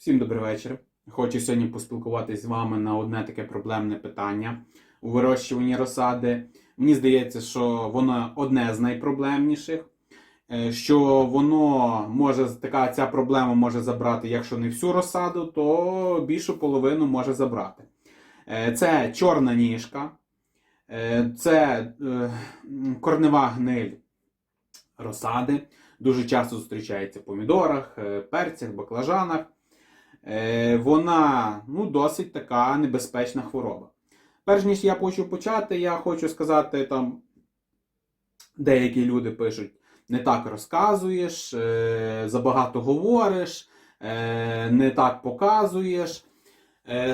Всім добрий вечір. Хочу сьогодні поспілкуватись з вами на одне таке проблемне питання у вирощуванні розсади. Мені здається, що воно одне з найпроблемніших. Е, Що воно може така ця проблема може забрати, якщо не всю розсаду, то більшу половину може забрати. Е, Це чорна ніжка, е, це корнева гниль розсади. Дуже часто зустрічається в помідорах, перцях, баклажанах. Е, Вона ну, досить така небезпечна хвороба. Перш ніж я хочу почати, я хочу сказати, там деякі люди пишуть, не так розказуєш, е, забагато говориш, е, не так показуєш.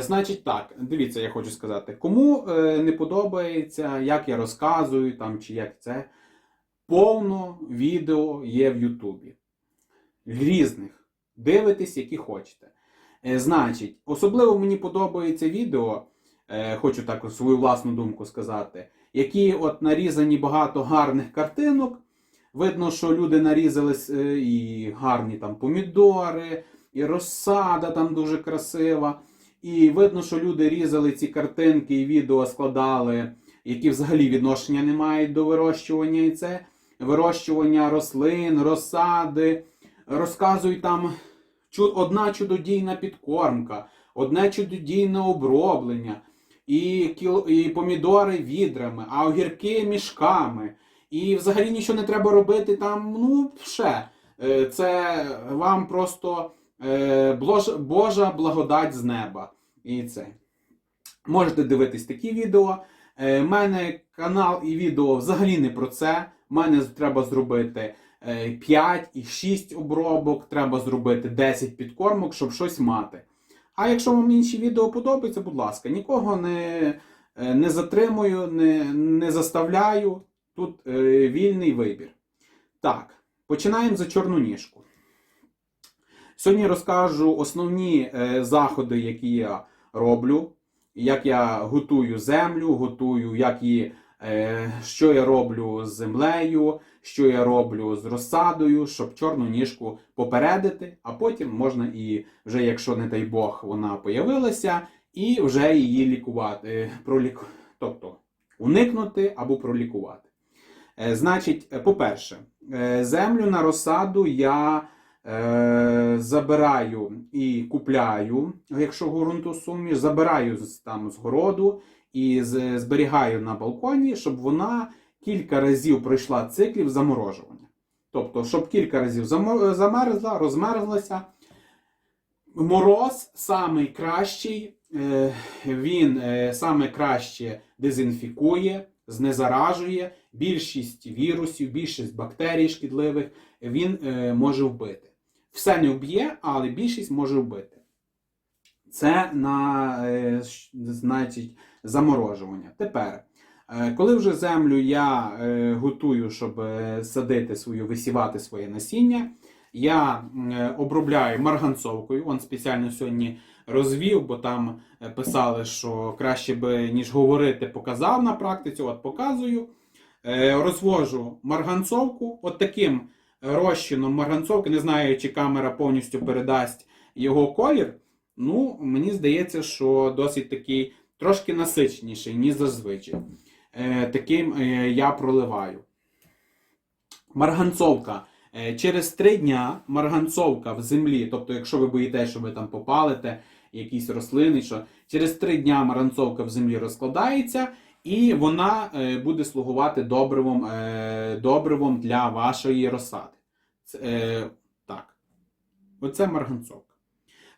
Значить так, дивіться, я хочу сказати, кому не подобається, як я розказую, там, чи як це, повно відео є в Ютубі. Різних. Дивитесь, які хочете. Е, Значить, особливо мені подобається відео, е, хочу так свою власну думку сказати, які от нарізані багато гарних картинок. Видно, що люди нарізали е, і гарні там помідори, і розсада там дуже красива. І видно, що люди різали ці картинки і відео складали, які взагалі відношення не мають до вирощування. І це вирощування рослин, розсади. Розказують там одна чудодійна підкормка, одне чудодійне оброблення, і, кіл... і помідори відрами, а огірки мішками. І взагалі нічого не треба робити там, ну, ще. Е, Це вам просто е, Божа благодать з неба. І це. Можете дивитись такі відео. У мене канал і відео взагалі не про це. У мене треба зробити е, 5 і 6 обробок, треба зробити 10 підкормок, щоб щось мати. А якщо вам інші відео подобаються, будь ласка, нікого не, е, не затримую, не, не заставляю. Тут е, вільний вибір. Так, починаємо за чорну ніжку. Сьогодні розкажу основні е, заходи, які я роблю, як я готую землю, готую, як її, е, що я роблю з землею, що я роблю з розсадою, щоб чорну ніжку попередити, а потім можна і вже, якщо не дай Бог, вона появилася, і вже її лікувати, е, проліку... тобто уникнути або пролікувати. Е, Значить, е, по-перше, землю на розсаду я е, забираю і купляю, якщо ґрунтосуміш, забираю з- там з городу і зберігаю на балконі, щоб вона кілька разів пройшла циклів заморожування. Тобто, щоб кілька разів замерзла, розмерзлася. Мороз самий кращий, е, він е, саме краще дезінфікує, знезаражує більшість вірусів, більшість бактерій шкідливих він е, може вбити. Все не вб'є, але більшість може вбити. Це на е, значить, заморожування. Тепер, е, коли вже землю я е, готую, щоб е, садити свою, висівати своє насіння, я е, обробляю марганцовкою. Он спеціально сьогодні розвів, бо там е, писали, що краще би, ніж говорити, показав на практиці. От показую. Е, Розвожу марганцовку от таким розчином марганцовки. Не знаю, чи камера повністю передасть його колір. Ну, мені здається, що досить такий трошки насичніший, ніж зазвичай. Е, таким е, я проливаю. Марганцовка. Е, Через три дня марганцовка в землі, тобто, якщо ви боїтеся, що ви там попалите якісь рослини, що через три дня марганцовка в землі розкладається, і вона буде слугувати добривом, добривом для вашої розсади. Це, так. Оце марганцовка.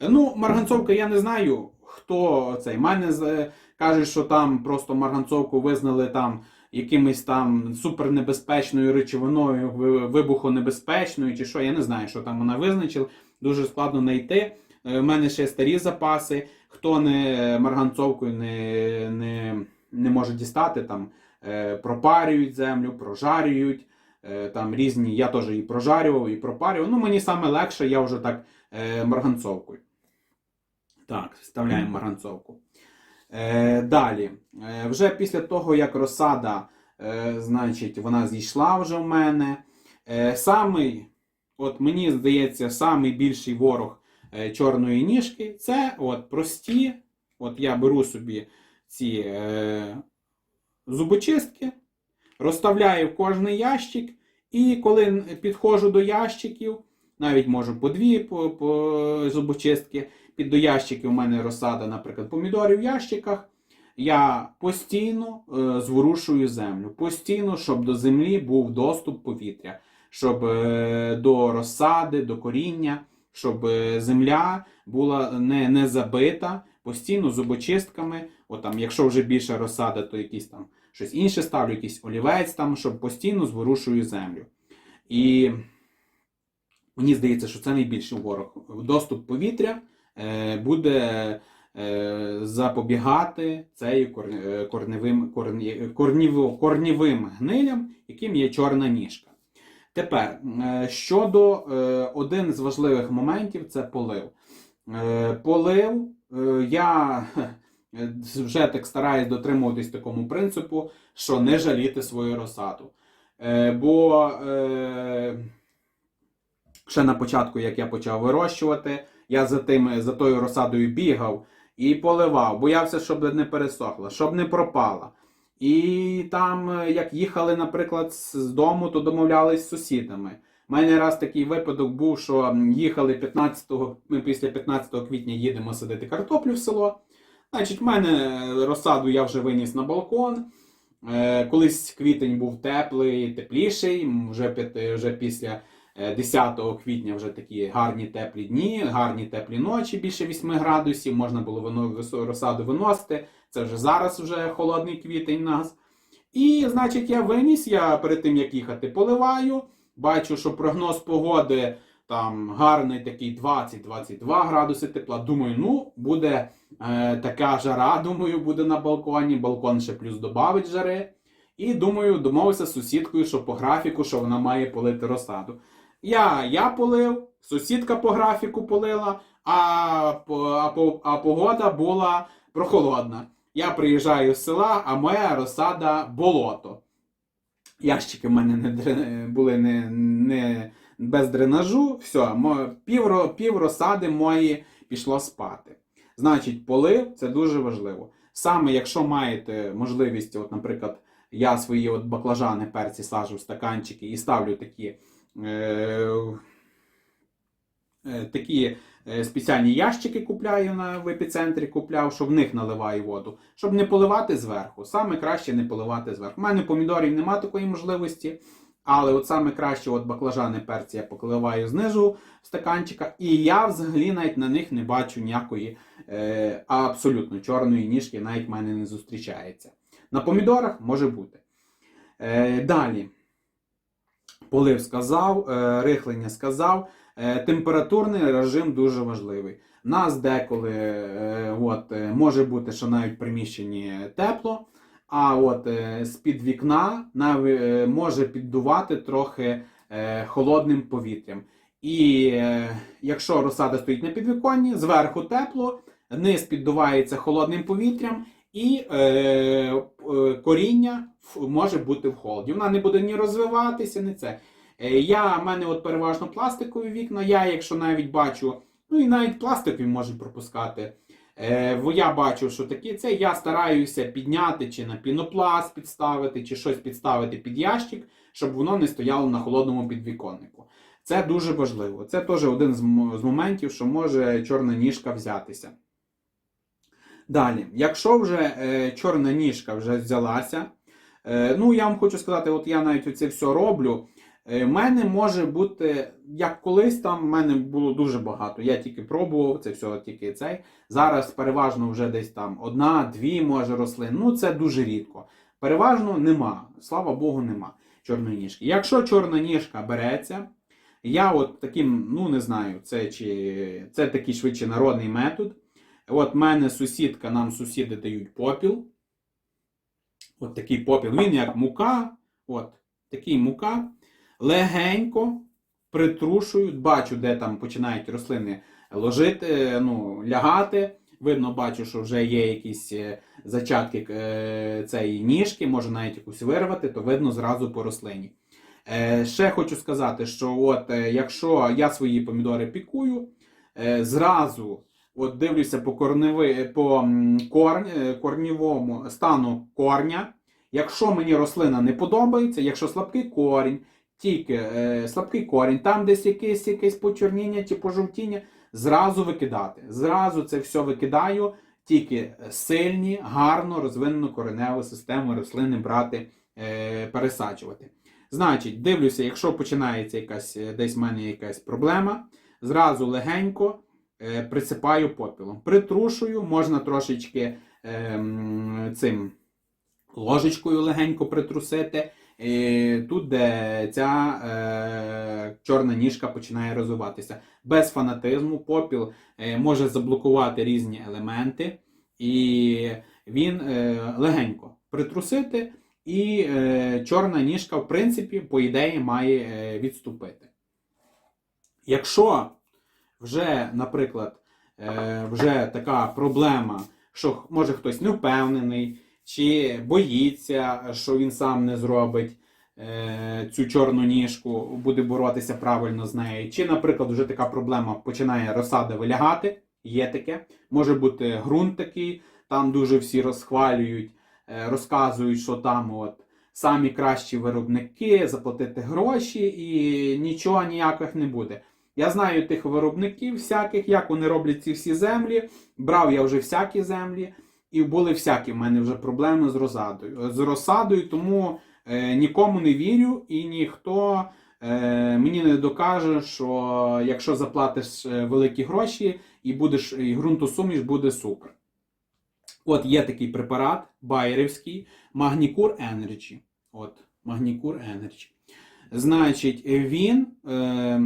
Е, Ну, марганцовка, я не знаю, хто цей. Мене з- кажуть, що там просто марганцовку визнали там якимось там супернебезпечною речовиною, вибухонебезпечною, чи що, я не знаю, що там вона визначила. Дуже складно знайти. У мене ще старі запаси. Хто не марганцовкою не, не, не може дістати, там е, пропарюють землю, прожарюють. е, Там різні, я теж і прожарював, і пропарював. Ну, мені саме легше, я вже так е, марганцовкою. Так, вставляємо марганцовку. Е, далі. Е, вже після того, як розсада, е, значить, вона зійшла вже в мене. Е, самий, от мені здається, самий більший ворог е, чорної ніжки. Це от прості. От я беру собі ці е, зубочистки, розставляю в кожний ящик, і коли підходжу до ящиків, навіть можу по дві по, по зубочистки, під до ящиків у мене розсада, наприклад, помідорів в ящиках. Я постійно е, зворушую землю. Постійно, щоб до землі був доступ повітря, щоб е, до розсади, до коріння, щоб е, земля була не, не забита, постійно зубочистками. От там, якщо вже більше розсада, то якісь там щось інше ставлю, якийсь олівець там, щоб постійно зворушую землю. І мені здається, що це найбільший ворог. Доступ повітря буде е, запобігати цей е, корневим, корні, корнів, корнівим гнилям, яким є чорна ніжка. Тепер е, щодо е, один з важливих моментів це полив. Е, полив е, я е, вже так стараюсь дотримуватись такому принципу, що не жаліти свою розсаду. Е, бо е, ще на початку, як я почав вирощувати, я за, тим, за тою розсадою бігав і поливав, боявся, щоб не пересохла, щоб не пропала. І там, е, як їхали, наприклад, з дому, то домовлялись з сусідами. У мене раз такий випадок був, що їхали 15-го, ми після 15 квітня їдемо садити картоплю в село. Значить, в мене розсаду я вже виніс на балкон. Е, Колись квітень був теплий, тепліший. Вже, вже після е, 10 квітня вже такі гарні теплі дні, гарні теплі ночі, більше 8 градусів. Можна було розсаду виносити. Це вже зараз вже холодний квітень нас. І, значить, я виніс, я перед тим як їхати, поливаю. Бачу, що прогноз погоди там гарний такий 20-22 градуси тепла. Думаю, ну буде е, така жара, думаю, буде на балконі. Балкон ще плюс додавить жари. І думаю, домовився з сусідкою, що по графіку, що вона має полити розсаду. Я, я полив, сусідка по графіку полила, а, а, а погода була прохолодна. Я приїжджаю з села, а моя розсада болото. Ящики в мене не, були не, не без дренажу. Все, пів, пів розсади мої пішло спати. Значить, полив це дуже важливо. Саме якщо маєте можливість, от, наприклад, я свої от баклажани, перці сажу в стаканчики і ставлю такі, такі е, спеціальні ящики купляю на в епіцентрі, купляв, що в них наливаю воду, щоб не поливати зверху. Саме краще не поливати зверху. У мене помідорів немає такої можливості. Але от саме краще от баклажани перці я поливаю знизу стаканчика, і я взагалі навіть на них не бачу ніякої е, абсолютно чорної ніжки, навіть в мене не зустрічається. На помідорах може бути. Е, далі. Полив сказав, е, рихлення сказав. Е, температурний режим дуже важливий. Нас деколи е, от, може бути, що навіть в приміщенні тепло, а от з-під вікна може піддувати трохи холодним повітрям. І якщо розсада стоїть на підвіконні, зверху тепло, низ піддувається холодним повітрям, і е, е, коріння може бути в холоді. Вона не буде ні розвиватися, ні це. Е, Я, в мене от переважно пластикові вікна. Я, якщо навіть бачу, ну і навіть пластикові можуть пропускати. Е, я бачу, що такі це я стараюся підняти чи на пінопласт підставити, чи щось підставити під ящик, щоб воно не стояло на холодному підвіконнику. Це дуже важливо. Це теж один з моментів, що може чорна ніжка взятися. Далі, якщо вже е, чорна ніжка вже взялася, е, ну я вам хочу сказати, от я навіть це все роблю. Е, мене може бути, як колись там, в мене було дуже багато. Я тільки пробував, це все тільки цей. Зараз переважно вже десь там одна-дві може рослин. Ну це дуже рідко. Переважно нема. Слава Богу, нема чорної ніжки. Якщо чорна ніжка береться, я от таким, ну не знаю, це чи це такий швидше народний метод. От мене сусідка, нам сусіди дають попіл. От такий попіл. Він як мука. От такий мука. Легенько притрушують, бачу, де там починають рослини ложити, ну, лягати. Видно, бачу, що вже є якісь е, зачатки е, цієї ніжки, може навіть якусь вирвати, то видно зразу по рослині. Е, ще хочу сказати, що от е, якщо я свої помідори пікую, е, зразу от дивлюся по, корневи, по корн, корнівому стану корня. Якщо мені рослина не подобається, якщо слабкий корінь, тільки е, слабкий корінь, там десь якесь, якесь почорніння чи пожовтіння, зразу викидати. Зразу це все викидаю, тільки сильні, гарно розвинену кореневу систему рослини брати, е, пересаджувати. Значить, дивлюся, якщо починається якась десь в мене якась проблема, зразу легенько присипаю попілом. Притрушую, можна трошечки ем, цим ложечкою легенько притрусити. І тут, де ця е, чорна ніжка починає розвиватися. Без фанатизму попіл е, може заблокувати різні елементи, і він е, легенько притрусити, і е, чорна ніжка, в принципі, по ідеї, має е, відступити. Якщо вже, наприклад, е, вже така проблема, що може хтось не впевнений, чи боїться, що він сам не зробить е, цю чорну ніжку, буде боротися правильно з нею. Чи, наприклад, вже така проблема починає розсада вилягати, є таке. Може бути ґрунт такий, там дуже всі розхвалюють, е, розказують, що там от самі кращі виробники, заплатити гроші і нічого ніяких не буде. Я знаю тих виробників всяких, як вони роблять ці всі землі. Брав я вже всякі землі. І були всякі в мене вже проблеми з розсадою. З розсадою, тому е, нікому не вірю, і ніхто е, мені не докаже, що якщо заплатиш е, великі гроші і будеш і ґрунтосуміш, буде супер. От є такий препарат байерівський Магнікур Energy. От, Магнікур Energy. Значить, він, е,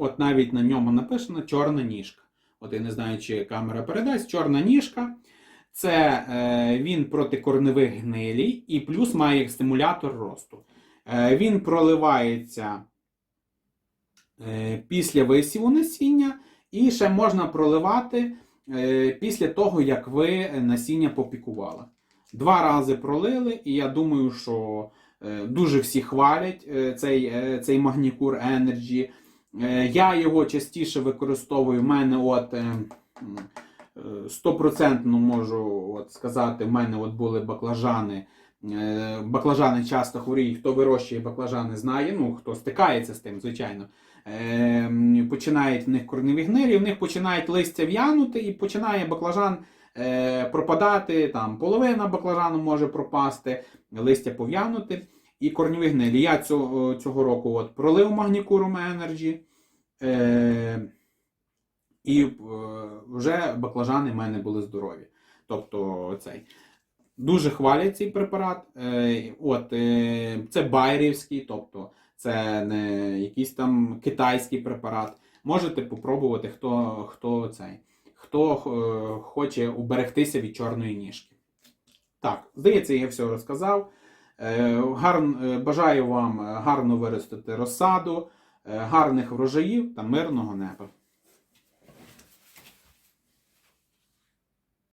от навіть на ньому написано чорна ніжка. От я не знаю, чи камера передасть, чорна ніжка. Це е, він проти корневих гнилій і плюс має стимулятор росту. Е, він проливається е, після висіву насіння, і ще можна проливати е, після того, як ви насіння попікували. Два рази пролили, і я думаю, що е, дуже всі хвалять е, цей, е, цей Магнікур Energy. Е, я його частіше використовую. У мене от. Е, м, стопроцентно можу от сказати, в мене от були баклажани. Е, Баклажани часто хворіють, хто вирощує баклажани, знає, ну хто стикається з тим, звичайно. Е, Починають в них корневі гнилі, в них починають листя в'янути і починає баклажан е, пропадати. Там половина баклажану може пропасти, листя пов'янути і корневі гнилі. Я цього, цього року от пролив магнікурум Energy. Е, і е, вже баклажани в мене були здорові. Тобто цей. Дуже хвалять цей препарат. Е, От, е, це байерівський, тобто це не якийсь там китайський препарат. Можете попробувати, хто, хто цей, хто е, хоче уберегтися від чорної ніжки. Так, здається, я все розказав. Е, гарн, е, бажаю вам гарно виростити розсаду, е, гарних врожаїв та мирного неба.